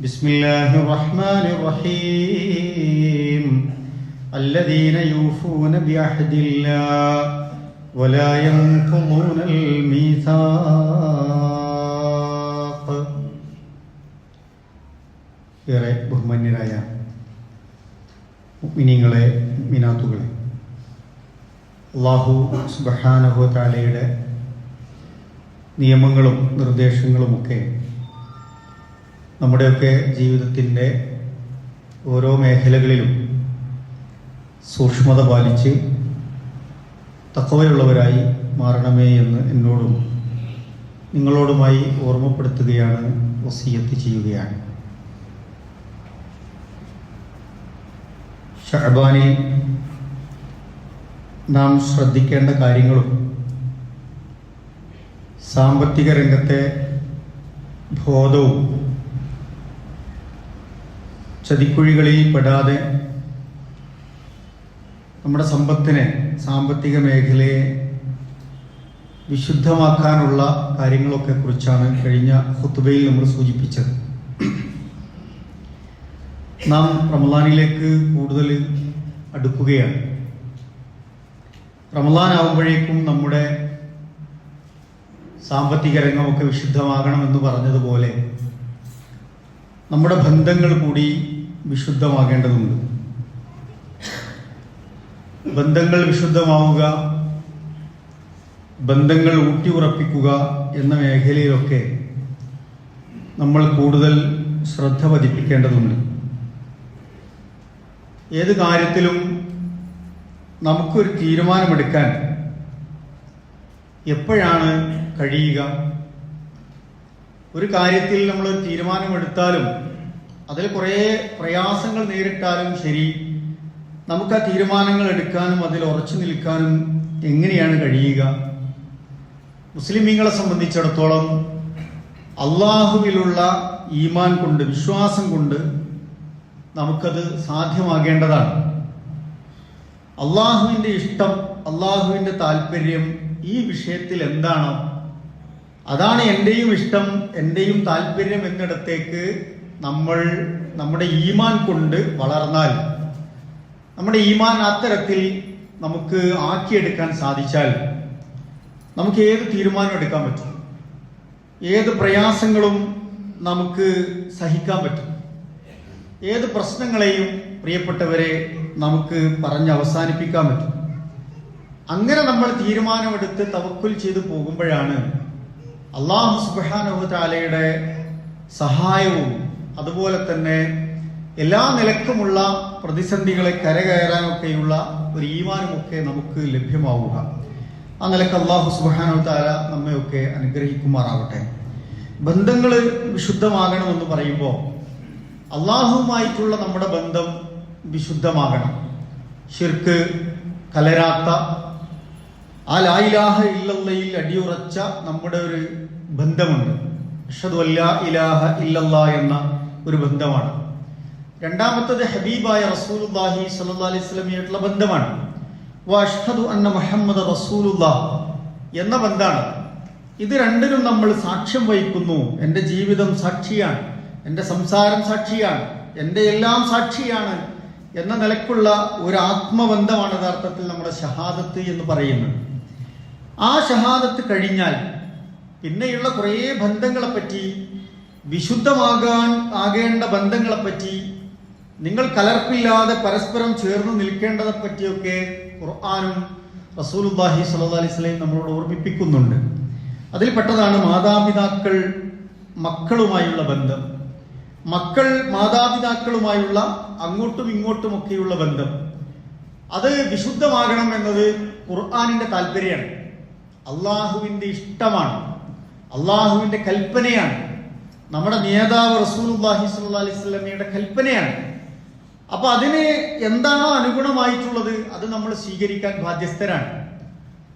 بسم الله الرحمن الرحيم الذين يوفون بعهد الله ولا ينقضون الميثاق ഏറെ ബഹുമാന്യരായ മിനിങ്ങളെ മിനാത്തുകളെ അള്ളാഹു സുബഹാനഹു താലയുടെ നിയമങ്ങളും നിർദ്ദേശങ്ങളുമൊക്കെ നമ്മുടെയൊക്കെ ജീവിതത്തിന്റെ ഓരോ മേഖലകളിലും സൂക്ഷ്മത പാലിച്ച് തക്കവയുള്ളവരായി മാറണമേ എന്ന് എന്നോടും നിങ്ങളോടുമായി ഓർമ്മപ്പെടുത്തുകയാണ് വസീയത്ത് ചെയ്യുകയാണ്. ഷഹബാനിൽ നാം ശ്രദ്ധിക്കേണ്ട കാര്യങ്ങളും സാമ്പത്തിക രംഗത്തെ ബോധവും ചതിക്കുഴികളിൽ പെടാതെ നമ്മുടെ സമ്പത്തിനെ സാമ്പത്തിക മേഖലയെ വിശുദ്ധമാക്കാനുള്ള കാര്യങ്ങളൊക്കെ കുറിച്ചാണ് കഴിഞ്ഞ ഹുത്തുബയിൽ നമ്മൾ സൂചിപ്പിച്ചത്. നാം റമലാനിലേക്ക് കൂടുതൽ അടുക്കുകയാണ്. റമലാൻ ആവുമ്പോഴേക്കും നമ്മുടെ സാമ്പത്തിക രംഗമൊക്കെ വിശുദ്ധമാകണം എന്ന് പറഞ്ഞതുപോലെ നമ്മുടെ ബന്ധങ്ങൾ കൂടി വിശുദ്ധമാകേണ്ടതുണ്ട്. ബന്ധങ്ങൾ വിശുദ്ധമാവുക ബന്ധങ്ങൾ ഊട്ടി ഉറപ്പിക്കുക എന്ന മേഖലയിലൊക്കെ നമ്മൾ കൂടുതൽ ശ്രദ്ധ പതിപ്പിക്കേണ്ടതുണ്ട്. ഏത് കാര്യത്തിലും നമുക്കൊരു തീരുമാനമെടുക്കാൻ എപ്പോഴാണ് കഴിയുക? ഒരു കാര്യത്തിൽ നമ്മൾ തീരുമാനമെടുത്താലും അതിൽ കുറേ പ്രയാസങ്ങൾ നേരിട്ടാലും ശരി നമുക്ക് ആ തീരുമാനങ്ങൾ എടുക്കാനും അതിൽ ഉറച്ചു നിൽക്കാനും എങ്ങനെയാണ് കഴിയുക? മുസ്ലിമീങ്ങളെ സംബന്ധിച്ചിടത്തോളം അള്ളാഹുവിലുള്ള ഈമാൻ കൊണ്ട് വിശ്വാസം കൊണ്ട് നമുക്കത് സാധ്യമാകേണ്ടതാണ്. അള്ളാഹുവിന്റെ ഇഷ്ടം അള്ളാഹുവിന്റെ താല്പര്യം ഈ വിഷയത്തിൽ എന്താണോ അതാണ് എന്റെയും ഇഷ്ടം എന്റെയും താല്പര്യം എന്നിടത്തേക്ക് നമ്മൾ നമ്മുടെ ഈമാൻ കൊണ്ട് വളർന്നാൽ നമ്മുടെ ഈമാൻ അത്തരത്തിൽ നമുക്ക് ആക്കിയെടുക്കാൻ സാധിച്ചാൽ നമുക്ക് ഏത് തീരുമാനം എടുക്കാൻ പറ്റും. ഏത് പ്രയാസങ്ങളും നമുക്ക് സഹിക്കാൻ പറ്റും. ഏത് പ്രശ്നങ്ങളെയും പ്രിയപ്പെട്ടവരെ നമുക്ക് പറഞ്ഞ് അവസാനിപ്പിക്കാൻ പറ്റും. അങ്ങനെ നമ്മൾ തീരുമാനമെടുത്ത് തവക്കുൽ ചെയ്തു പോകുമ്പോഴാണ് അള്ളാഹു സുബാനഹു സഹായവും അതുപോലെ തന്നെ എല്ലാ നിലക്കുമുള്ള പ്രതിസന്ധികളെ കരകയറാനൊക്കെയുള്ള ഒരു ഈമാനുമൊക്കെ നമുക്ക് ലഭ്യമാവുക. ആ നിലയ്ക്ക് അള്ളാഹു സുബാനോ നമ്മയൊക്കെ അനുഗ്രഹിക്കുമാറാവട്ടെ. ബന്ധങ്ങൾ വിശുദ്ധമാകണമെന്ന് പറയുമ്പോൾ അള്ളാഹുവുമായിട്ടുള്ള നമ്മുടെ ബന്ധം വിശുദ്ധമാകണം. ശിർക്ക് കലരാത്ത ആ ലായിലാഹ ഇല്ലയിൽ അടിയുറച്ച നമ്മുടെ ഒരു ബന്ധമുണ്ട്. അഷദ് ഇലാഹ ഇല്ലല്ലാ എന്ന ഒരു ബന്ധമാണ്. രണ്ടാമത്തത് ഹബീബായ റസൂലുല്ലാഹി സല്ലല്ലാഹു അലൈഹി സ്വലമിയായിട്ടുള്ള ബന്ധമാണ്. അന്ന മുഹമ്മദ് റസൂലുല്ലാഹ് എന്ന ബന്ധമാണ് ഇത് രണ്ടിനും നമ്മൾ സാക്ഷ്യം വഹിക്കുന്നു. എന്റെ ജീവിതം സാക്ഷിയാണ്. എന്റെ സംസാരം സാക്ഷിയാണ്. എന്റെ എല്ലാം സാക്ഷിയാണ് എന്ന നിലക്കുള്ള ഒരു ആത്മബന്ധമാണ് യഥാർത്ഥത്തിൽ നമ്മുടെ ഷഹാദത്ത് എന്ന് പറയുന്നത്. ആ ഷഹാദത്ത് കഴിഞ്ഞാൽ പിന്നെയുള്ള കുറേ ബന്ധങ്ങളെ പറ്റി വിശുദ്ധമാകാൻ ആകേണ്ട ബന്ധങ്ങളെപ്പറ്റി നിങ്ങൾ കലർപ്പില്ലാതെ പരസ്പരം ചേർന്ന് നിൽക്കേണ്ടതെ പറ്റിയൊക്കെ ഖുർആാനും റസൂലുല്ലാഹി സ്വല്ലല്ലാഹി അലൈഹി വസല്ലം നമ്മളോട് ഓർമ്മിപ്പിക്കുന്നുണ്ട്. അതിൽ പെട്ടതാണ് മാതാപിതാക്കൾ മക്കളുമായുള്ള ബന്ധം. മക്കൾ മാതാപിതാക്കളുമായുള്ള അങ്ങോട്ടും ഇങ്ങോട്ടുമൊക്കെയുള്ള ബന്ധം. അത് വിശുദ്ധമാകണം എന്നത് ഖുർആാനിന്റെ താല്പര്യമാണ്. അള്ളാഹുവിന്റെ ഇഷ്ടമാണ്. അള്ളാഹുവിന്റെ കൽപ്പനയാണ്. നമ്മുടെ നേതാവ് റസൂൽഹി സ്വല്ലല്ലാഹി അലൈഹി വസല്ലമയുടെ കൽപ്പനയാണ്. അപ്പൊ അതിന് എന്താണോ അനുഗുണമായിട്ടുള്ളത് അത് നമ്മൾ സ്വീകരിക്കാൻ ബാധ്യസ്ഥരാണ്.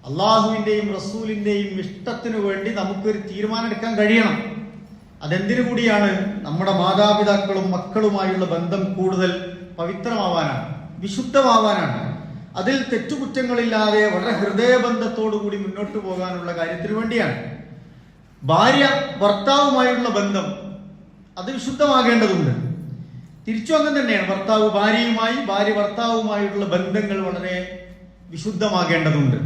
അള്ളാഹുവിന്റെയും റസൂലിന്റെയും ഇഷ്ടത്തിനു വേണ്ടി നമുക്കൊരു തീരുമാനം എടുക്കാൻ കഴിയണം. അതെന്തിനു കൂടിയാണ്? നമ്മുടെ മാതാപിതാക്കളും മക്കളുമായുള്ള ബന്ധം കൂടുതൽ പവിത്രമാവാനാണ് വിശുദ്ധമാവാനാണ്. അതിൽ തെറ്റുകുറ്റങ്ങളില്ലാതെ വളരെ ഹൃദയബന്ധത്തോടു കൂടി മുന്നോട്ട് പോകാനുള്ള കാര്യത്തിനു വേണ്ടിയാണ്. ഭാര്യ ഭർത്താവുമായുള്ള ബന്ധം അത് വിശുദ്ധമാകേണ്ടതുണ്ട്. തിരിച്ചു അങ്ങനെ തന്നെയാണ്. ഭർത്താവ് ഭാര്യയുമായി ഭാര്യ ഭർത്താവുമായിട്ടുള്ള ബന്ധങ്ങൾ വളരെ വിശുദ്ധമാകേണ്ടതുണ്ട്.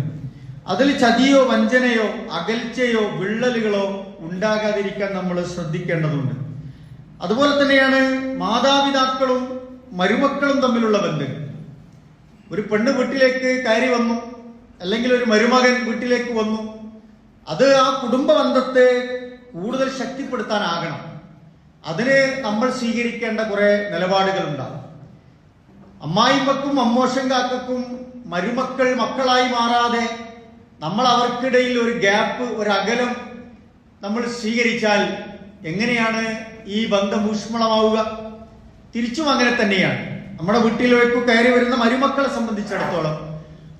അതിൽ ചതിയോ വഞ്ചനയോ അകൽച്ചയോ വിള്ളലുകളോ ഉണ്ടാകാതിരിക്കാൻ നമ്മൾ ശ്രദ്ധിക്കേണ്ടതുണ്ട്. അതുപോലെ തന്നെയാണ് മാതാപിതാക്കളും മരുമക്കളും തമ്മിലുള്ള ബന്ധം. ഒരു പെണ്ണ് വീട്ടിലേക്ക് കയറി വന്നു അല്ലെങ്കിൽ ഒരു മരുമകൻ വീട്ടിലേക്ക് വന്നു അത് ആ കുടുംബ ബന്ധത്തെ കൂടുതൽ ശക്തിപ്പെടുത്താനാകണം. അതിന് നമ്മൾ സ്വീകരിക്കേണ്ട കുറെ നിലപാടുകൾ ഉണ്ടാകും അമ്മായിമ്മക്കും അമ്മോഷൻ കാക്കും മരുമക്കൾ മക്കളായി മാറാതെ നമ്മൾ അവർക്കിടയിൽ ഒരു ഗ്യാപ്പ് ഒരു അകലം നമ്മൾ സ്വീകരിച്ചാൽ എങ്ങനെയാണ് ഈ ബന്ധം ഊഷ്മളമാവുക? തിരിച്ചും അങ്ങനെ തന്നെയാണ്. നമ്മുടെ വീട്ടിലേക്ക് കയറി വരുന്ന മരുമക്കളെ സംബന്ധിച്ചിടത്തോളം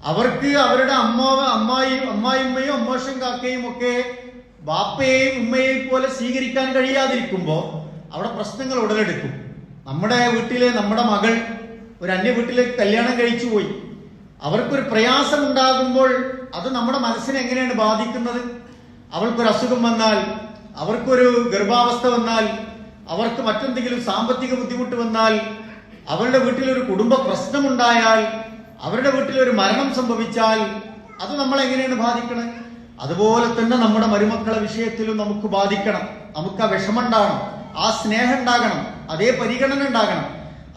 അവർക്ക് അവരുടെ അമ്മാവ അമ്മായി അമ്മായിമ്മയും അമ്മോഷൻ കാക്കയും ഒക്കെ ബാപ്പയെയും ഉമ്മയെയും പോലെ സ്വീകരിക്കാൻ കഴിയാതിരിക്കുമ്പോൾ അവിടെ പ്രശ്നങ്ങൾ ഉടലെടുക്കും. നമ്മുടെ വീട്ടിലെ നമ്മുടെ മകൾ ഒരു അന്യ വീട്ടിലേക്ക് കല്യാണം കഴിച്ചു പോയി. അവർക്കൊരു പ്രയാസം ഉണ്ടാകുമ്പോൾ അത് നമ്മുടെ മനസ്സിനെ എങ്ങനെയാണ് ബാധിക്കുന്നത്? അവൾക്കൊരു അസുഖം വന്നാൽ അവർക്കൊരു ഗർഭാവസ്ഥ വന്നാൽ അവർക്ക് മറ്റെന്തെങ്കിലും സാമ്പത്തിക ബുദ്ധിമുട്ട് വന്നാൽ അവരുടെ വീട്ടിലൊരു കുടുംബ പ്രശ്നമുണ്ടായാൽ അവരുടെ വീട്ടിൽ ഒരു മരണം സംഭവിച്ചാൽ അത് നമ്മളെ എങ്ങനെയാണ് ബാധിക്കണത് അതുപോലെ തന്നെ നമ്മുടെ മരുമക്കളെ വിഷയത്തിലും നമുക്ക് ബാധിക്കണം. നമുക്ക് ആ വിഷമം ഉണ്ടാകണം ആ സ്നേഹം ഉണ്ടാകണം. അതേ പരിഗണന ഉണ്ടാകണം.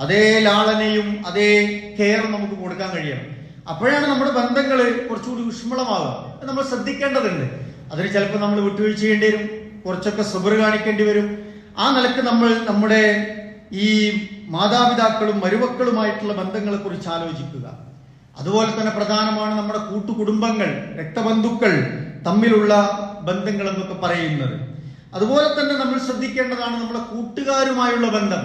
അതേ ലാളനയും അതേ കെയറും നമുക്ക് കൊടുക്കാൻ കഴിയണം. അപ്പോഴാണ് നമ്മുടെ ബന്ധങ്ങൾ കുറച്ചുകൂടി ഊഷ്മളമാവുക. നമ്മൾ ശ്രദ്ധിക്കേണ്ടതുണ്ട്. അതിന് ചിലപ്പോൾ നമ്മൾ വിട്ടുവീഴ്ച ചെയ്യേണ്ടി വരും. കുറച്ചൊക്കെ സുബർ കാണിക്കേണ്ടി വരും. ആ നിലയ്ക്ക് നമ്മൾ നമ്മുടെ ഈ മാതാപിതാക്കളും മരുമക്കളുമായിട്ടുള്ള ബന്ധങ്ങളെ കുറിച്ച് ആലോചിക്കുക. അതുപോലെ തന്നെ പ്രധാനമാണ് നമ്മുടെ കൂട്ടുകുടുംബങ്ങൾ രക്തബന്ധുക്കൾ തമ്മിലുള്ള ബന്ധങ്ങൾ എന്നൊക്കെ പറയുന്നത്. അതുപോലെ തന്നെ നമ്മൾ ശ്രദ്ധിക്കേണ്ടതാണ് നമ്മുടെ കൂട്ടുകാരുമായുള്ള ബന്ധം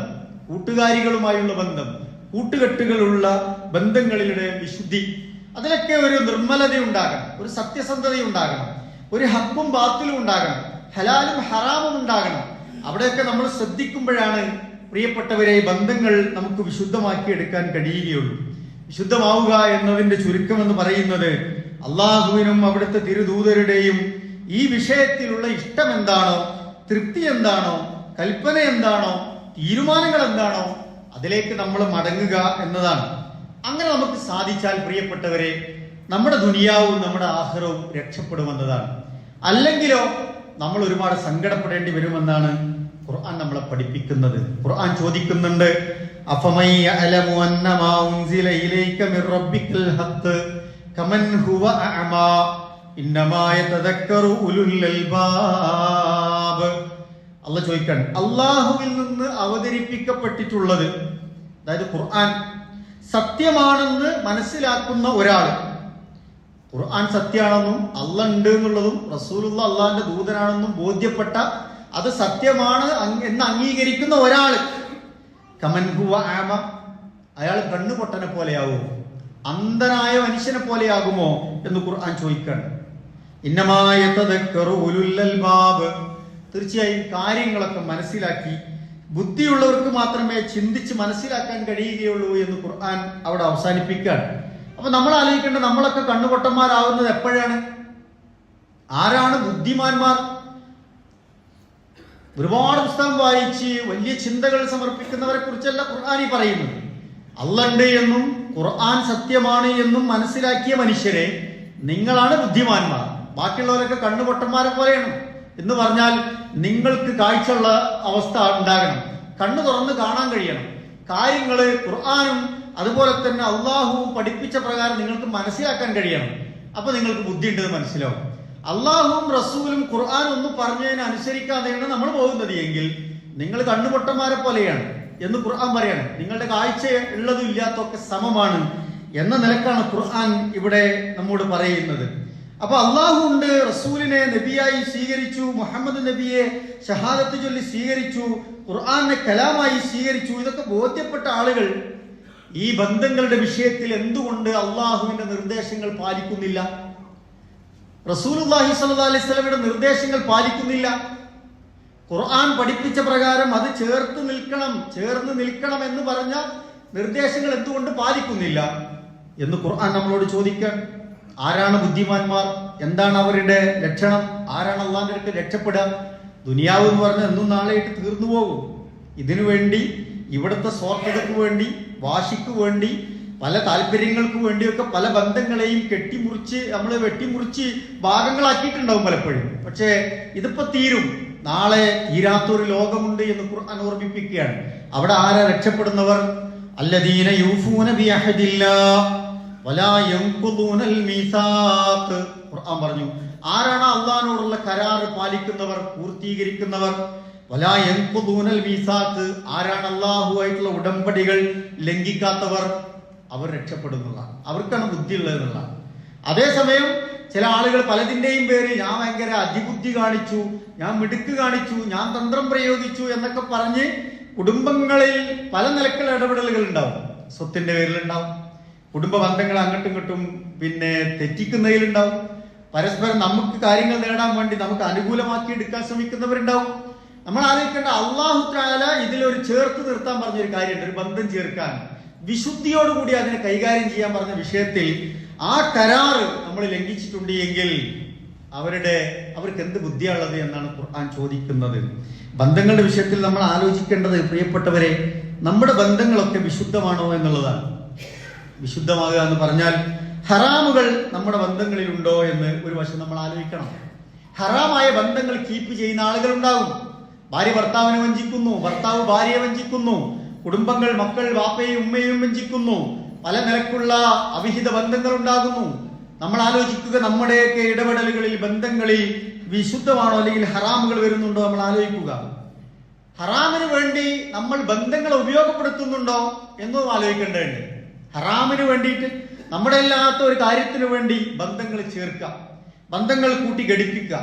കൂട്ടുകാരികളുമായുള്ള ബന്ധം കൂട്ടുകെട്ടുകളുള്ള ബന്ധങ്ങളിലൂടെ വിശുദ്ധി. അതിലൊക്കെ ഒരു നിർമ്മലത ഉണ്ടാകണം ഒരു സത്യസന്ധത ഉണ്ടാകണം ഒരു ഹക്കും ബാത്തിലും ഉണ്ടാകണം ഹലാലും ഹറാമും ഉണ്ടാകണം. അവിടെയൊക്കെ നമ്മൾ ശ്രദ്ധിക്കുമ്പോഴാണ് പ്രിയപ്പെട്ടവരെ ബന്ധങ്ങൾ നമുക്ക് വിശുദ്ധമാക്കി എടുക്കാൻ കഴിയുകയുള്ളൂ. വിശുദ്ധമാവുക എന്നതിന്റെ ചുരുക്കമെന്ന് പറയുന്നത് അള്ളാഹുവിനും അവിടുത്തെ തിരുദൂതരുടെയും ഈ വിഷയത്തിലുള്ള ഇഷ്ടം എന്താണോ തൃപ്തി എന്താണോ കൽപ്പന എന്താണോ തീരുമാനങ്ങൾ എന്താണോ അതിലേക്ക് നമ്മൾ മടങ്ങുക എന്നതാണ്. അങ്ങനെ നമുക്ക് സാധിച്ചാൽ പ്രിയപ്പെട്ടവരെ നമ്മുടെ ദുനിയാവും നമ്മുടെ ആഹാരവും രക്ഷപ്പെടുമെന്നതാണ്. അല്ലെങ്കിലോ നമ്മൾ ഒരുപാട് സങ്കടപ്പെടേണ്ടി വരുമെന്നാണ് ഖുർആൻ നമ്മളെ പഠിപ്പിക്കുന്നത്. ഖുർആൻ ചോദിക്കുന്നുണ്ട് അള്ളാഹുവിൽ നിന്ന് അവതരിപ്പിക്കപ്പെട്ടിട്ടുള്ളത് അതായത് ഖുർആൻ സത്യമാണെന്ന് മനസ്സിലാക്കുന്ന ഒരാൾ. ഖുർആൻ സത്യമാണെന്നും അല്ല ഉണ്ട് എന്നുള്ളതും റസൂലുള്ള അള്ളാഹിന്റെ ദൂതനാണെന്നും ബോധ്യപ്പെട്ട അത് സത്യമാണ് എന്ന് അംഗീകരിക്കുന്ന ഒരാൾ. കമൻഹുവ ആമ. അയാൾ കണ്ണുപൊട്ടനെ പോലെയാവുമോ അന്ധനായ മനുഷ്യനെ പോലെയാകുമോ എന്ന് ഖുർആൻ ചോദിക്കാണ് ഇന്നമായ തീർച്ചയായും കാര്യങ്ങളൊക്കെ മനസ്സിലാക്കി ബുദ്ധിയുള്ളവർക്ക് മാത്രമേ ചിന്തിച്ച് മനസ്സിലാക്കാൻ കഴിയുകയുള്ളൂ എന്ന് ഖുർആൻ അവിടെ അവസാനിപ്പിക്കുകയാണ്. അപ്പൊ നമ്മൾ ആലോചിക്കേണ്ടത് നമ്മളൊക്കെ കണ്ണുപൊട്ടന്മാരാവുന്നത് എപ്പോഴാണ്? ആരാണ് ബുദ്ധിമാന്മാർ? ഒരുപാട് പുസ്തകം വായിച്ച് വലിയ ചിന്തകൾ സമർപ്പിക്കുന്നവരെ കുറിച്ചല്ല ഖുർആാനി പറയുന്നത്. അല്ലണ്ട് എന്നും ഖുർആൻ സത്യമാണ് എന്നും മനസ്സിലാക്കിയ മനുഷ്യരെ നിങ്ങളാണ് ബുദ്ധിമാന്മാർ. ബാക്കിയുള്ളവരൊക്കെ കണ്ണുപൊട്ടന്മാരെ പോലെയാണ്. എന്ന് പറഞ്ഞാൽ നിങ്ങൾക്ക് കാഴ്ചയുള്ള അവസ്ഥ ഉണ്ടാകണം. കണ്ണു തുറന്ന് കാണാൻ കഴിയണം. കാര്യങ്ങൾ ഖുർആാനും അതുപോലെ തന്നെ അള്ളാഹുവും പഠിപ്പിച്ച പ്രകാരം നിങ്ങൾക്ക് മനസ്സിലാക്കാൻ കഴിയണം. അപ്പൊ നിങ്ങൾക്ക് ബുദ്ധി ഉണ്ടെന്ന് മനസ്സിലാവും. അള്ളാഹുവും റസൂലും ഖുർആൻ ഒന്നും പറഞ്ഞതിന് അനുസരിക്കാതെയാണ് നമ്മൾ പോകുന്നത് എങ്കിൽ നിങ്ങൾ കണ്ണുപൊട്ടന്മാരെ പോലെയാണ് എന്ന് ഖുർആൻ പറയാണ്. നിങ്ങളുടെ കാഴ്ച ഉള്ളതും ഇല്ലാത്തൊക്കെ സമമാണ് എന്ന നിലക്കാണ് ഖുർആൻ ഇവിടെ നമ്മോട് പറയുന്നത്. അപ്പൊ അള്ളാഹു ഉണ്ട് റസൂലിനെ നബിയായി സ്വീകരിച്ചു മുഹമ്മദ് നബിയെ ഷഹാദത്ത് ചൊല്ലി സ്വീകരിച്ചു ഖുർആാനെ കലാമായി സ്വീകരിച്ചു. ഇതൊക്കെ ബോധ്യപ്പെട്ട ആളുകൾ ഈ ബന്ധങ്ങളുടെ വിഷയത്തിൽ എന്തുകൊണ്ട് അള്ളാഹുവിന്റെ നിർദ്ദേശങ്ങൾ പാലിക്കുന്നില്ല? റസൂലുല്ലാഹി സല്ലാ അലൈഹി സ്വലമിയുടെ നിർദ്ദേശങ്ങൾ പാലിക്കുന്നില്ല. ഖുർആൻ പഠിപ്പിച്ച പ്രകാരം അത് ചേർത്ത് നിൽക്കണം ചേർന്ന് നിൽക്കണം എന്ന് പറഞ്ഞ നിർദ്ദേശങ്ങൾ എന്തുകൊണ്ട് പാലിക്കുന്നില്ല എന്ന് ഖുർആൻ നമ്മളോട് ചോദിക്കാൻ ആരാണ് ബുദ്ധിമാന്മാർ? എന്താണ് അവരുടെ ലക്ഷണം? ആരാണ് അള്ളാന്റെ അടുത്ത് രക്ഷപ്പെടുക? ദുനിയാവ് എന്ന് പറഞ്ഞാൽ എന്നും നാളെയായിട്ട് തീർന്നു പോകും. ഇതിനു വേണ്ടി ഇവിടുത്തെ സ്വാർത്ഥതയ്ക്ക് വേണ്ടി വാശിക്ക് വേണ്ടി പല താല്പര്യങ്ങൾക്ക് വേണ്ടിയൊക്കെ പല ബന്ധങ്ങളെയും കെട്ടിമുറിച്ച് നമ്മൾ വെട്ടിമുറിച്ച് ഭാഗങ്ങളാക്കിയിട്ടുണ്ടാവും പലപ്പോഴും. പക്ഷേ ഇതിപ്പോ തീരും. നാളെ തീരാത്തൊരു ലോകമുണ്ട് എന്ന് ഖുർആൻ ഓർമ്മിപ്പിക്കുകയാണ്. അവിടെ ആരാ രക്ഷപ്പെടുന്നവർ? അല്ലദീന യൂഫൂന ഖുർആൻ പറഞ്ഞു ആരാണ് അള്ളഹാനോടുള്ള കരാറ് പാലിക്കുന്നവർ പൂർത്തീകരിക്കുന്നവർ? ആരാണ് അള്ളാഹുവായിട്ടുള്ള ഉടമ്പടികൾ ലംഘിക്കാത്തവർ? അവർ രക്ഷപ്പെടുന്നുള്ള അവർക്കാണ് ബുദ്ധി ഉള്ളതെന്നുള്ളതാണ് അതേസമയം ചില ആളുകൾ പലതിന്റെയും പേര് ഞാൻ ഭയങ്കര അതിബുദ്ധി കാണിച്ചു ഞാൻ മിടുക്ക് കാണിച്ചു ഞാൻ തന്ത്രം പ്രയോഗിച്ചു എന്നൊക്കെ പറഞ്ഞ് കുടുംബങ്ങളിൽ പല നിലക്കുള്ള ഇടപെടലുകൾ ഉണ്ടാവും. സ്വത്തിന്റെ പേരിലുണ്ടാവും. കുടുംബ ബന്ധങ്ങൾ അങ്ങോട്ടും ഇങ്ങോട്ടും പിന്നെ തെറ്റിക്കുന്നതിലുണ്ടാവും. പരസ്പരം നമുക്ക് കാര്യങ്ങൾ നേടാൻ വേണ്ടി നമുക്ക് അനുകൂലമാക്കി എടുക്കാൻ ശ്രമിക്കുന്നവരുണ്ടാവും. നമ്മൾ ആലോചിക്കേണ്ട അള്ളാഹു താല ഇതിലൊരു ചേർത്ത് നിർത്താൻ പറഞ്ഞൊരു കാര്യമുണ്ട് ഒരു ബന്ധം ചേർക്കാൻ വിശുദ്ധിയോടുകൂടി അതിനെ കൈകാര്യം ചെയ്യാൻ പറഞ്ഞ വിഷയത്തിൽ ആ കരാറ് നമ്മൾ ലംഘിച്ചിട്ടുണ്ട് എങ്കിൽ അവരുടെ അവർക്ക് എന്ത് ബുദ്ധിയാണുള്ളത് എന്നാണ് ഖുർആൻ ചോദിക്കുന്നത്. ബന്ധങ്ങളുടെ വിഷയത്തിൽ നമ്മൾ ആലോചിക്കേണ്ടത് പ്രിയപ്പെട്ടവരെ നമ്മുടെ ബന്ധങ്ങളൊക്കെ വിശുദ്ധമാണോ എന്നുള്ളതാണ്. വിശുദ്ധമാകുക എന്ന് പറഞ്ഞാൽ ഹറാമുകൾ നമ്മുടെ ബന്ധങ്ങളിൽ ഉണ്ടോ എന്ന് ഒരു വശം നമ്മൾ ആലോചിക്കണം. ഹറാമായ ബന്ധങ്ങൾ കീപ്പ് ചെയ്യുന്ന ആളുകൾ ഉണ്ടാകും ഭാര്യ ഭർത്താവിനെ വഞ്ചിക്കുന്നു ഭർത്താവ് ഭാര്യയെ വഞ്ചിക്കുന്നു കുടുംബങ്ങൾ മക്കൾ വാപ്പയും ഉമ്മയും വഞ്ചിക്കുന്നു. പല നിലക്കുള്ള അവിഹിത ബന്ധങ്ങൾ ഉണ്ടാകുന്നു നമ്മൾ ആലോചിക്കുക നമ്മുടെയൊക്കെ ഇടപെടലുകളിൽ ബന്ധങ്ങളിൽ വിശുദ്ധമാണോ അല്ലെങ്കിൽ ഹറാമുകൾ വരുന്നുണ്ടോ നമ്മൾ ആലോചിക്കുക. ഹറാമിന് വേണ്ടി നമ്മൾ ബന്ധങ്ങളെ ഉപയോഗപ്പെടുത്തുന്നുണ്ടോ എന്നും ആലോചിക്കേണ്ടതുണ്ട്. ഹറാമിന് വേണ്ടിയിട്ട് നമ്മുടെ അല്ലാത്ത ഒരു കാര്യത്തിന് വേണ്ടി ബന്ധങ്ങൾ ചേർക്കുക. ബന്ധങ്ങൾ കൂട്ടി ഘടിപ്പിക്കുക.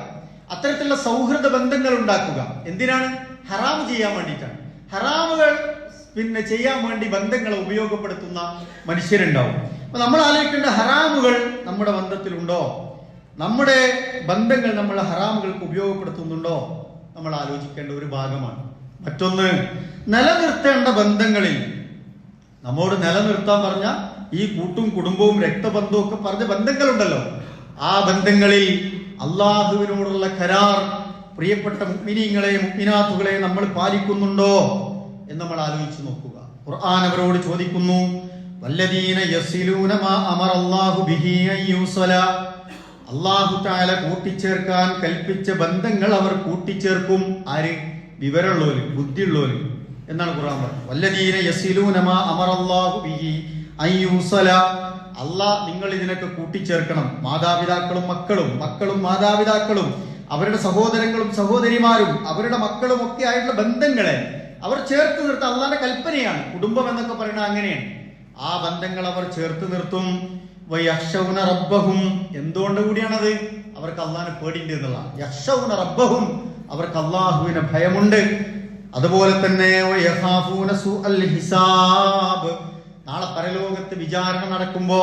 അത്തരത്തിലുള്ള സൗഹൃദ ബന്ധങ്ങൾ ഉണ്ടാക്കുക. എന്തിനാണ്? ഹറാം ചെയ്യാൻ വേണ്ടിയിട്ടാണ്. ഹറാമുകൾ പിന്നെ ചെയ്യാൻ വേണ്ടി ബന്ധങ്ങളെ ഉപയോഗപ്പെടുത്തുന്ന മനുഷ്യരുണ്ടാവും. അപ്പൊ നമ്മൾ ആലോചിക്കേണ്ട ഹറാമുകൾ നമ്മുടെ ബന്ധത്തിലുണ്ടോ? നമ്മുടെ ബന്ധങ്ങൾ നമ്മൾ ഹറാമുകൾക്ക് ഉപയോഗപ്പെടുത്തുന്നുണ്ടോ? നമ്മൾ ആലോചിക്കേണ്ട ഒരു ഭാഗമാണ്. മറ്റൊന്ന് നിലനിർത്തേണ്ട ബന്ധങ്ങളിൽ നമ്മോട് നിലനിർത്താൻ പറഞ്ഞ ഈ കൂട്ടും കുടുംബവും രക്തബന്ധവും ഒക്കെ പറഞ്ഞ ബന്ധങ്ങളുണ്ടല്ലോ. ആ ബന്ധങ്ങളിൽ അള്ളാഹുവിനോടുള്ള കരാർ പ്രിയപ്പെട്ട മുഗ്മിനീങ്ങളെ മുഗ്മിനാത്തുകളെ നമ്മൾ പാലിക്കുന്നുണ്ടോ? എന്ന് നമ്മൾ ആലോചിച്ച് നോക്കുക. ഖുർആൻ അവരോട് ചോദിക്കുന്നു വല്ലദീന മാ അമറല്ലാഹു ബിഹി അയ്യൂസല യൂസല. അള്ളാഹു താല കൂട്ടിച്ചേർക്കാൻ കൽപ്പിച്ച ബന്ധങ്ങൾ അവർ കൂട്ടിച്ചേർക്കും. ആര്? വിവരമുള്ളവര് ബുദ്ധിയുള്ളവര് എന്നാണ് ഖുർആൻ പറഞ്ഞത് വല്ലദീന യസിലൂന മാ അമറല്ലാഹു ബിഹി അയ്യൂസല യൂസല. അള്ളാഹ് നിങ്ങൾ ഇതിനൊക്കെ കൂട്ടിച്ചേർക്കണം. മാതാപിതാക്കളും മക്കളും മക്കളും മാതാപിതാക്കളും അവരുടെ സഹോദരങ്ങളും സഹോദരിമാരും അവരുടെ മക്കളും ഒക്കെ ആയിട്ടുള്ള ബന്ധങ്ങളെ അവർ ചേർത്ത് നിർത്തും അള്ളാന്റെ കൽപ്പനയാണ്. കുടുംബം എന്നൊക്കെ പറയുന്നത് അങ്ങനെയാണ്. ആ ബന്ധങ്ങൾ അവർ ചേർത്ത് നിർത്തും. യക്ഷൗന റബ്ബഹും. എന്തുകൊണ്ട് കൂടിയാണത്? അവർക്ക് അള്ളാഹിനെ പേടിയുണ്ട് എന്നുള്ള യക്ഷൗന റബ്ബഹും. അവർക്ക് അള്ളാഹുവിന് ഭയമുണ്ട്. അതുപോലെ തന്നെ ഹിസാബ്. നാളെ പരലോകത്ത് വിചാരണ നടക്കുമ്പോ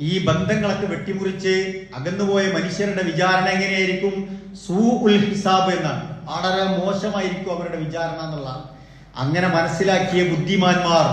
ഈ ബന്ധങ്ങളൊക്കെ വെട്ടിമുറിച്ച് അകന്നുപോയ മനുഷ്യരുടെ വിചാരണ എങ്ങനെയായിരിക്കും? സൂ ഉൽ ഹിസാബ് എന്നാണ്. വളരെ മോശമായിരിക്കും അവരുടെ വിചാരണ എന്നുള്ള അങ്ങനെ മനസ്സിലാക്കിയ ബുദ്ധിമാന്മാർ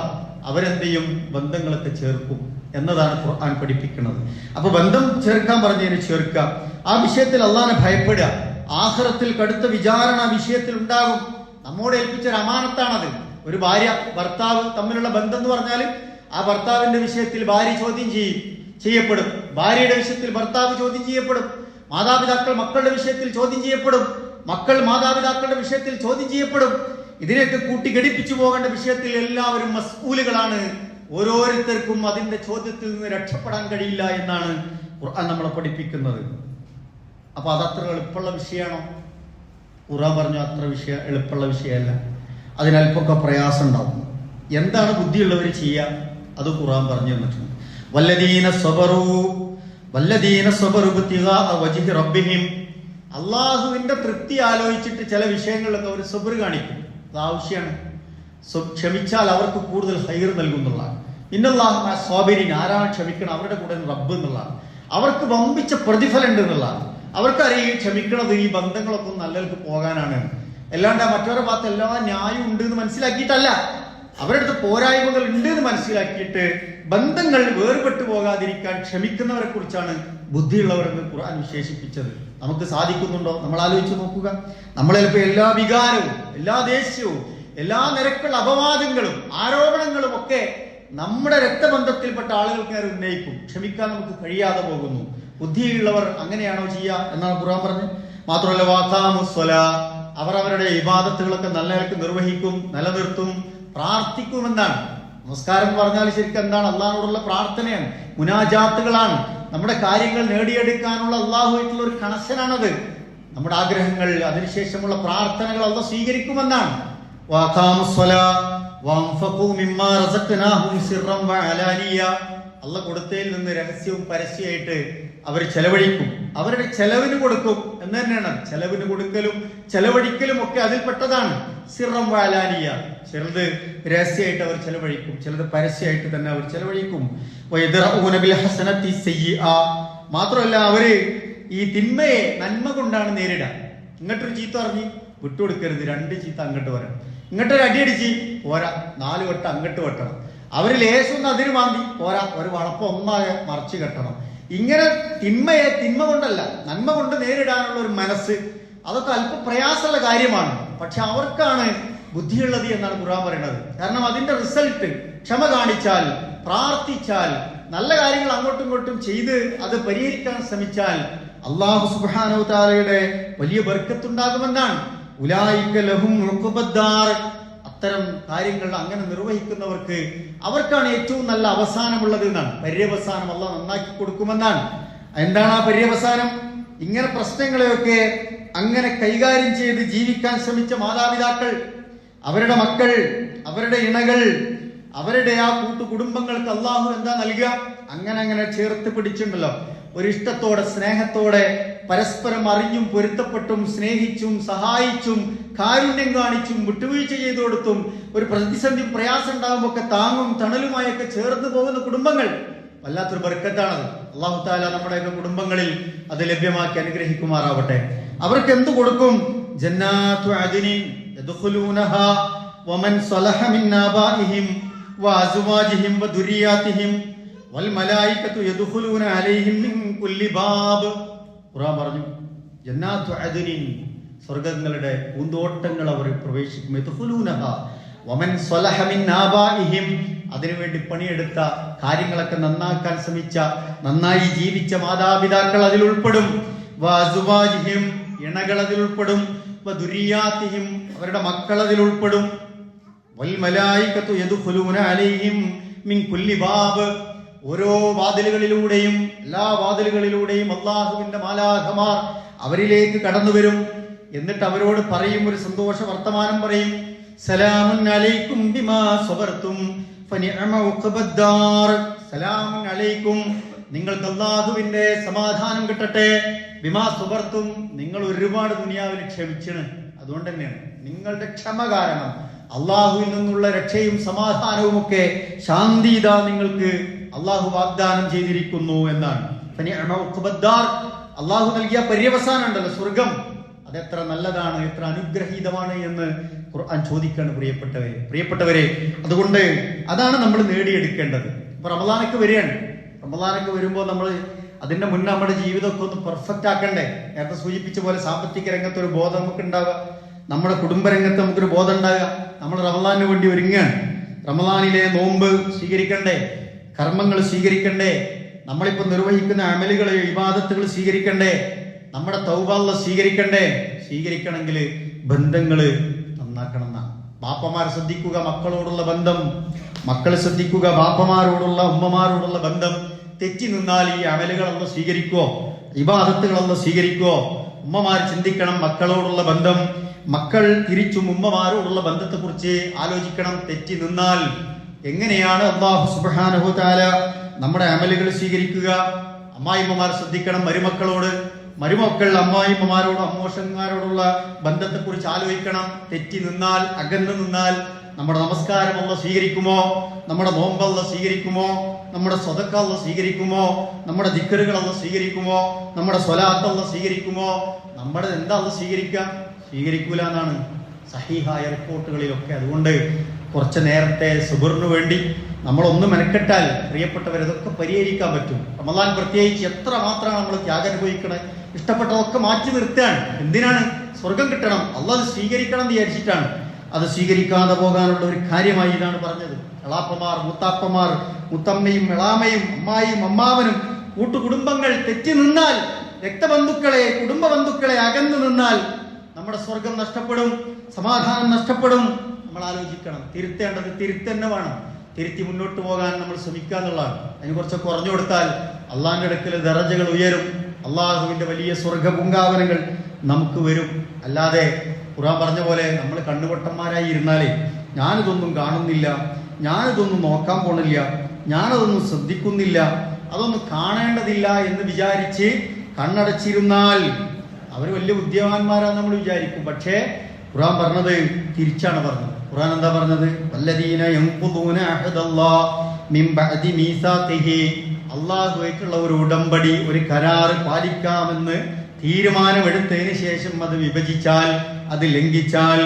അവരെന്ത് ചെയ്യും ബന്ധങ്ങളൊക്കെ ചേർക്കും എന്നതാണ് ഖുർആൻ പഠിപ്പിക്കുന്നത്. അപ്പൊ ബന്ധം ചേർക്കാൻ പറഞ്ഞതിന് ചേർക്കുക. ആ വിഷയത്തിൽ അള്ളാനെ ഭയപ്പെടുക. ആഹ്റത്തിൽ കടുത്ത വിചാരണ വിഷയത്തിൽ ഉണ്ടാകും. നമ്മോട് ഏൽപ്പിച്ച ഒരു അമാനത്താണത്. ഒരു ഭാര്യ ഭർത്താവ് തമ്മിലുള്ള ബന്ധം എന്ന് പറഞ്ഞാൽ ആ ഭർത്താവിന്റെ വിഷയത്തിൽ ഭാര്യ ചോദ്യം ചെയ്യും ചെയ്യപ്പെടും. ഭാര്യയുടെ വിഷയത്തിൽ ഭർത്താവ് ചോദ്യം ചെയ്യപ്പെടും. മാതാപിതാക്കൾ മക്കളുടെ വിഷയത്തിൽ ചോദ്യം ചെയ്യപ്പെടും. മക്കൾ മാതാപിതാക്കളുടെ വിഷയത്തിൽ ചോദ്യം ചെയ്യപ്പെടും. ഇതിനെയൊക്കെ കൂട്ടി ഘടിപ്പിച്ചു പോകേണ്ട വിഷയത്തിൽ എല്ലാവരും മസ്കൂലുകളാണ് ഓരോരുത്തർക്കും അതിന്റെ ചോദ്യത്തിൽ നിന്ന് രക്ഷപ്പെടാൻ കഴിയില്ല എന്നാണ് ഖുർആൻ നമ്മളെ പഠിപ്പിക്കുന്നത്. അപ്പൊ അതത്ര എളുപ്പമുള്ള വിഷയമാണോ? ഖുർആൻ പറഞ്ഞു അത്ര വിഷയ എളുപ്പമുള്ള വിഷയമല്ല. അതിനൽപ്പൊക്കെ പ്രയാസം ഉണ്ടാവും എന്താണ് ബുദ്ധിയുള്ളവർ ചെയ്യുക? അത് ഖുർആൻ പറഞ്ഞു തന്നിട്ടുണ്ട്. വല്ലദീന സ്വബറു വല്ലദീന അള്ളാഹുവിന്റെ തൃപ്തി ആലോചിച്ചിട്ട് ചില വിഷയങ്ങളിലൊക്കെ അവർ സബർ കാണിക്കും. അത് ആവശ്യമാണ് ക്ഷമിച്ചാൽ അവർക്ക് കൂടുതൽ ഹൈർ നൽകുന്നുള്ളതാണ്. ഇന്നുള്ള സ്വാബിരിൻ ആരാണ് ക്ഷമിക്കണം അവരുടെ കൂടെ റബ്ബ് എന്നുള്ളതാണ്. അവർക്ക് വമ്പിച്ച പ്രതിഫലം ഉണ്ട് എന്നുള്ളതാണ്. അവർക്കറിയാം ക്ഷമിക്കണത് ഈ ബന്ധങ്ങളൊക്കെ നല്ലവർക്ക് പോകാനാണ്. അല്ലാണ്ട് മറ്റവരെ ഭാഗത്ത് എല്ലാ ന്യായം ഉണ്ട് എന്ന് മനസ്സിലാക്കിയിട്ടല്ല. അവരുടെ അടുത്ത് പോരായ്മകൾ ഉണ്ട് എന്ന് മനസ്സിലാക്കിയിട്ട് ബന്ധങ്ങൾ വേർപെട്ടു പോകാതിരിക്കാൻ ക്ഷമിക്കുന്നവരെ കുറിച്ചാണ് ബുദ്ധിയുള്ളവർ എന്ന് ഖുർആൻ വിശേഷിപ്പിച്ചത്. നമുക്ക് സാധിക്കുന്നുണ്ടോ? നമ്മൾ ആലോചിച്ച് നോക്കുക. നമ്മൾ ചിലപ്പോൾ എല്ലാ വികാരവും എല്ലാ ദേഷ്യവും എല്ലാ നിരക്കുള്ള അപവാദങ്ങളും ആരോപണങ്ങളും ഒക്കെ നമ്മുടെ രക്തബന്ധത്തിൽപ്പെട്ട ആളുകൾക്ക് നേരെ ഉന്നയിക്കും. ക്ഷമിക്കാൻ നമുക്ക് കഴിയാതെ പോകുന്നു. ബുദ്ധിയുള്ളവർ അങ്ങനെയാണോ ചെയ്യുക എന്നാണ് ഖുർആൻ പറഞ്ഞത്. മാത്രമല്ല വാക്കാമുസ്വല അവർ അവരുടെ ഇബാദത്തുകളൊക്കെ നല്ല നിലയ്ക്ക് നിർവഹിക്കും നിലനിർത്തും പ്രാർത്ഥിക്കുമെന്നാണ് നമസ്കാരം പറഞ്ഞാൽ ശരിക്കും എന്താണ്? അള്ളാഹിനോടുള്ള പ്രാർത്ഥനയാണ്. മുനാജാത്തുകളാണ്. നമ്മുടെ കാര്യങ്ങൾ നേടിയെടുക്കാനുള്ള അള്ളാഹുമായിട്ടുള്ള ഒരു കണക്ഷനാണത്. നമ്മുടെ ആഗ്രഹങ്ങൾ അതിനുശേഷമുള്ള പ്രാർത്ഥനകൾ അള്ള സ്വീകരിക്കുമെന്നാണ്. വാഖാമുസ്വല വഅൻഫഖൂ മിമ്മാ റസഖ്നാഹും സിർറൻ വഅലാനിയ അള്ള കൊടുത്തതിൽ നിന്ന് രഹസ്യവും പരസ്യമായിട്ട് അവർ ചെലവഴിക്കും. അവരുടെ ചെലവിന് കൊടുക്കും. എന്ന് തന്നെയാണ്. ചെലവിന് കൊടുക്കലും ചെലവഴിക്കലും ഒക്കെ അതിൽപ്പെട്ടതാണ് സിറം വാലാനിയ. ചിലത് രഹസ്യമായിട്ട് അവർ ചെലവഴിക്കും. ചിലത് പരസ്യമായിട്ട് തന്നെ അവർ ചെലവഴിക്കും. മാത്രമല്ല അവർ ഈ തിന്മയെ നന്മ കൊണ്ടാണ് നേരിടുക. ഇങ്ങോട്ടൊരു ചീത്ത പറഞ്ഞ് വിട്ടുകൊടുക്കരുത്. രണ്ട് ചീത്ത അങ്ങോട്ട് വരണം. ഇങ്ങോട്ടൊരു അടിയടിച്ച് പോരാ. നാല് വട്ടം അങ്ങോട്ട് വെട്ടണം. അവർ ലേശം അതിന് മാന്തി പോരാ ഒരു വളപ്പം ഒന്നാകെ മറച്ചു കെട്ടണം. ഇങ്ങനെ തിന്മയെ തിന്മ കൊണ്ടല്ല നന്മ കൊണ്ട് നേരിടാനുള്ള ഒരു മനസ്സ് അതൊക്കെ അല്പ പ്രയാസമുള്ള കാര്യമാണ്. പക്ഷെ അവർക്കാണ് ബുദ്ധിയുള്ളത് എന്നാണ് ഖുർആൻ പറയുന്നത്. കാരണം അതിന്റെ റിസൾട്ട് ക്ഷമ കാണിച്ചാൽ പ്രാർത്ഥിച്ചാൽ നല്ല കാര്യങ്ങൾ അങ്ങോട്ടും ഇങ്ങോട്ടും ചെയ്ത് അത് പരിഹരിക്കാൻ ശ്രമിച്ചാൽ അള്ളാഹു സുബ്ഹാനഹു താലയുടെ വലിയ ബർക്കത്തുണ്ടാകുമെന്നാണ്. ഉലായിക ലഹും. അത്തരം കാര്യങ്ങൾ അങ്ങനെ നിർവഹിക്കുന്നവർക്ക് അവർക്കാണ് ഏറ്റവും നല്ല അവസാനമുള്ളത് എന്നാണ്. പര്യവസാനം അല്ല നന്നാക്കി കൊടുക്കുമെന്നാണ്. എന്താണ് ആ പര്യവസാനം? ഇങ്ങനെ പ്രശ്നങ്ങളെയൊക്കെ അങ്ങനെ കൈകാര്യം ചെയ്ത് ജീവിക്കാൻ ശ്രമിച്ച മാതാപിതാക്കൾ അവരുടെ മക്കൾ അവരുടെ ഇണകൾ അവരുടെ ആ കൂട്ടു കുടുംബങ്ങൾക്ക് അള്ളാഹു എന്താ നൽകുക? അങ്ങനെ അങ്ങനെ ചേർത്ത് പിടിച്ചിട്ടുണ്ടല്ലോ. ഒരു ഇഷ്ടത്തോടെ സ്നേഹത്തോടെ പരസ്പരം അറിഞ്ഞും പൊരുത്തപ്പെട്ടും സ്നേഹിച്ചും സഹായിച്ചും കാരുണ്യം കാണിച്ചും വിട്ടുവീഴ്ച ചെയ്തു കൊടുത്തും ഒരു പ്രതിസന്ധി പ്രയാസം ഉണ്ടാകുമ്പോൾ ഒക്കെ താങ്ങും തണലുമായൊക്കെ ചേർന്ന് പോകുന്ന കുടുംബങ്ങൾ വല്ലാത്തൊരു ബർക്കത്താണത്. അള്ളാഹു താല നമ്മുടെയൊക്കെ കുടുംബങ്ങളിൽ അത് ലഭ്യമാക്കി അനുഗ്രഹിക്കുമാറാവട്ടെ. അവർക്ക് എന്ത് കൊടുക്കും? ജന്നാത്തു അദിനിൻ ഖുർആൻ പറഞ്ഞു ജന്നാത്തു അദ്നിൻ സ്വർഗങ്ങളുടെ പൂന്തോട്ടങ്ങൾ അവർ പ്രവേശിക്കും യദ്ഖുലൂനഹാ വമൻ സ്വലഹ മിൻ ആബാഇഹിം. അതിനുവേണ്ടി പണിയെടുത്ത കാര്യങ്ങളൊക്കെ നന്നാക്കാൻ ശ്രമിച്ച നന്നായി ജീവിച്ച മാതാപിതാക്കൾ അതിൽ ഉൾപ്പെടും. വഅസ്വാജിഹിം ഇണകൾ അതിൽ ഉൾപ്പെടും. വദുരിയാതിഹിം അവരുടെ മക്കൾ അതിൽ ഉൾപ്പെടും. വൽ മലായികത്തു യദ്ഖുലൂന അലൈഹിം മിൻ കുല്ലി ബാബ്. ഓരോ വാതിലുകളിലൂടെയും എല്ലാ വാതിലുകളിലൂടെയും അള്ളാഹുവിന്റെ മാലാഹമാർ അവരിലേക്ക് കടന്നു വരും. എന്നിട്ട് അവരോട് പറയും ഒരു സന്തോഷ വർത്തമാനം പറയും. സലാമുൻ അലൈക്കും ബിമാ ഉഖബദ്ദാർ. സലാമുൻ അലൈക്കും നിങ്ങൾക്ക് അള്ളാഹുവിന്റെ സമാധാനം കിട്ടട്ടെ. ബിമാ സുബർത്തും നിങ്ങൾ ഒരുപാട് ദുനിയാവിൽ ക്ഷമിച്ചണ്. അതുകൊണ്ട് തന്നെയാണ്. നിങ്ങളുടെ ക്ഷമ കാരണം അള്ളാഹുവിൽ നിന്നുള്ള രക്ഷയും സമാധാനവും ഒക്കെ ശാന്തിത നിങ്ങൾക്ക് അള്ളാഹു വാഗ്ദാനം ചെയ്തിരിക്കുന്നു എന്നാണ്. അള്ളാഹു നൽകിയ പര്യവസാനം ഉണ്ടല്ലോ സ്വർഗം. അതെത്ര നല്ലതാണ് എത്ര അനുഗ്രഹീതമാണ് എന്ന് ഖുർആൻ ചോദിക്കാണ് പ്രിയപ്പെട്ടവരെ. പ്രിയപ്പെട്ടവരെ അതുകൊണ്ട് അതാണ് നമ്മൾ നേടിയെടുക്കേണ്ടത്. ഇപ്പൊ റമദാനൊക്കെ വരികയാണ്. റമദാനൊക്കെ വരുമ്പോൾ നമ്മൾ അതിന്റെ മുന്നേ നമ്മുടെ ജീവിതമൊക്കെ ഒന്ന് പെർഫെക്റ്റ് ആക്കണ്ടേ? നേരത്തെ സൂചിപ്പിച്ച പോലെ സാമ്പത്തിക രംഗത്ത് ഒരു ബോധം നമുക്ക് ഉണ്ടാവുക. നമ്മുടെ കുടുംബരംഗത്ത് നമുക്കൊരു ബോധം ഉണ്ടാകുക നമ്മൾ റമദാനിന് വേണ്ടി ഒരുങ്ങുകയാണ്. റമദാനിലെ നോമ്പ് സ്വീകരിക്കണ്ടേ? കർമ്മങ്ങൾ സ്വീകരിക്കണ്ടേ. നമ്മളിപ്പോൾ നിർവഹിക്കുന്ന അമലുകൾ വിവാദത്തുകൾ സ്വീകരിക്കണ്ടേ. നമ്മുടെ തൗബാള്ള സ്വീകരിക്കണ്ടേ. സ്വീകരിക്കണമെങ്കിൽ ബന്ധങ്ങൾ നന്നാക്കണം എന്നാണ്. ബാപ്പമാർ ശ്രദ്ധിക്കുക മക്കളോടുള്ള ബന്ധം. മക്കൾ ശ്രദ്ധിക്കുക ബാപ്പമാരോടുള്ള ഉമ്മമാരോടുള്ള ബന്ധം. തെറ്റി നിന്നാൽ ഈ അമലുകളൊന്ന് സ്വീകരിക്കുവോ ഇബാദത്തുകളൊന്ന് സ്വീകരിക്കുവോ ഉമ്മമാർ ചിന്തിക്കണം മക്കളോടുള്ള ബന്ധം. മക്കൾ തിരിച്ചും ഉമ്മമാരോടുള്ള ബന്ധത്തെക്കുറിച്ച് ആലോചിക്കണം. തെറ്റി നിന്നാൽ എങ്ങനെയാണ് അള്ളാഹു സുബ്ഹാനഹു തആല നമ്മുടെ അമലുകൾ സ്വീകരിക്കുക? അമ്മായിമ്മമാർ ശ്രദ്ധിക്കണം മരുമക്കളോട്. മരുമക്കൾ അമ്മായിമ്മമാരോടും അമ്മോഷന്മാരോടുള്ള ബന്ധത്തെക്കുറിച്ച് ആലോചിക്കണം. തെറ്റി നിന്നാൽ അകന്നു നിന്നാൽ നമ്മുടെ നമസ്കാരം അള്ള സ്വീകരിക്കുമോ? നമ്മുടെ നോമ്പല്ല സ്വീകരിക്കുമോ? നമ്മുടെ സ്വതക്കല്ല സ്വീകരിക്കുമോ? നമ്മുടെ ദിക്കറുകളല്ല സ്വീകരിക്കുമോ? നമ്മുടെ സ്വലാത്തല്ല സ്വീകരിക്കുമോ? നമ്മുടെ എന്താ സ്വീകരിക്കുക? സ്വീകരിക്കാം സ്വീകരിക്കൂല എന്നാണ് സഹീഹായ റിപ്പോർട്ടുകളിലൊക്കെ. അതുകൊണ്ട് കുറച്ച് നേരത്തെ സുബറിന് വേണ്ടി നമ്മളൊന്ന് മെനക്കെട്ടാൽ പ്രിയപ്പെട്ടവർ ഇതൊക്കെ പരിഹരിക്കാൻ പറ്റും. റമദാൻ പ്രത്യേകിച്ച് എത്ര മാത്രമാണ് നമ്മൾ ത്യാഗം അനുഭവിക്കണേ? ഇഷ്ടപ്പെട്ടതൊക്കെ മാറ്റി നിർത്തുകയാണ്. എന്തിനാണ്? സ്വർഗം കിട്ടണം. അള്ളാഹ് സ്വീകരിക്കണം എന്ന് വിചാരിച്ചിട്ടാണ്. അത് സ്വീകരിക്കാതെ പോകാനുള്ള ഒരു കാര്യമായി ഇതാണ് പറഞ്ഞത്. എളാപ്പമാർ മുത്താപ്പമാർ മുത്തമ്മയും എളാമയും അമ്മായും അമ്മാവനും കൂട്ടുകുടുംബങ്ങൾ തെറ്റി നിന്നാൽ രക്തബന്ധുക്കളെ കുടുംബ ബന്ധുക്കളെ അകന്നു നിന്നാൽ നമ്മുടെ സ്വർഗം നഷ്ടപ്പെടും സമാധാനം നഷ്ടപ്പെടും. നമ്മൾ ആലോചിക്കണം തിരുത്തേണ്ടത് തിരുത്തന്നെ വേണം. തിരുത്തി മുന്നോട്ട് പോകാൻ നമ്മൾ ശ്രമിക്കുക എന്നുള്ളതാണ്. അതിന് കുറച്ച് കുറഞ്ഞു കൊടുത്താൽ അള്ളാഹിന്റെ അടുക്കൽ ദറജകൾ ഉയരും. അള്ളാഹുവിന്റെ വലിയ സ്വർഗ പൂങ്കാവനങ്ങൾ നമുക്ക് വരും. അല്ലാതെ ഖുറാൻ പറഞ്ഞ പോലെ നമ്മൾ കണ്ണുപൊട്ടന്മാരായി ഇരുന്നാലേ ഞാനിതൊന്നും കാണുന്നില്ല ഞാനിതൊന്നും നോക്കാൻ പോണില്ല ഞാനതൊന്നും ശ്രദ്ധിക്കുന്നില്ല അതൊന്നും കാണേണ്ടതില്ല എന്ന് വിചാരിച്ച് കണ്ണടച്ചിരുന്നാൽ അവർ വലിയ ബുദ്ധിമാന്മാരാന്ന് നമ്മൾ വിചാരിക്കും. പക്ഷേ ഖുറാൻ പറഞ്ഞത് തിരിച്ചാണ് പറഞ്ഞത്. ഖുറാൻ എന്താ പറഞ്ഞത്? വല്ലദീന യൻഖുദൂന അഹദല്ലാഹ് മിൻ ബഅദി മീസാഖിഹി. അള്ളാഹുമായിട്ടുള്ള ഒരു ഉടമ്പടി ഒരു കരാർ പാലിക്കാമെന്ന് തീരുമാനമെടുത്തതിന് ശേഷം അത് വിഭജിച്ചാൽ അത് ലംഘിച്ചാൽ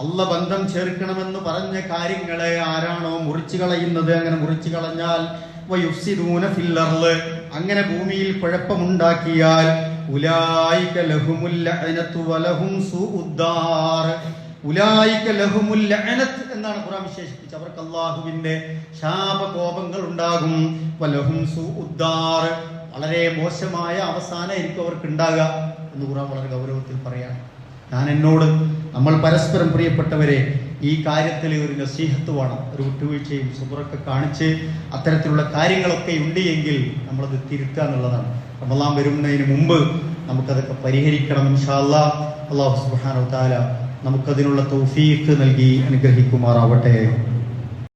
അല്ല ബന്ധം ചേർക്കണമെന്ന് പറഞ്ഞ കാര്യങ്ങളെ ആരാണോ മുറിച്ചു കളയുന്നത് അങ്ങനെ മുറിച്ചു കളഞ്ഞാൽ അങ്ങനെ ഭൂമിയിൽ കുഴപ്പമുണ്ടാക്കിയാൽ ഉലായിക ലഹുമുൽ ലഅനതു വലഹും സൂഉദ്ദാർ. ഉലായിക ലഹുമുൽ ലഅനത്ത് എന്നാണ് ഖുർആൻ വിശേഷിപ്പിച്ചത്. അവർക്ക് അല്ലാഹുവിന്റെ ശാപകോപങ്ങൾ ഉണ്ടാകും വലഹും സൂഉദ്ദാർ. വളരെ മോശമായ അവസാനമായിരിക്കും അവർക്ക് ഉണ്ടാകുക എന്ന് ഖുർആൻ വളരെ ഗൗരവത്തിൽ പറയാണ്. ഞാൻ എന്നോട് നമ്മൾ പരസ്പരം പ്രിയപ്പെട്ടവരെ ഈ കാര്യത്തിൽ ഒരു നസീഹത്ത് വേണം ഒരു വിട്ടുവീഴ്ചയും സുബറൊക്കെ കാണിച്ച് അത്തരത്തിലുള്ള കാര്യങ്ങളൊക്കെ ഉണ്ട് എങ്കിൽ നമ്മളത് തിരുത്തുക എന്നുള്ളതാണ്. റമലാൻ വരുന്നതിന് മുമ്പ് നമുക്കതൊക്കെ പരിഹരിക്കണം ഇൻഷാല്ല അള്ളാഹു തആല നമുക്കതിനുള്ള തൗഫീഖ് നൽകി അനുഗ്രഹിക്കുമാറാവട്ടെ.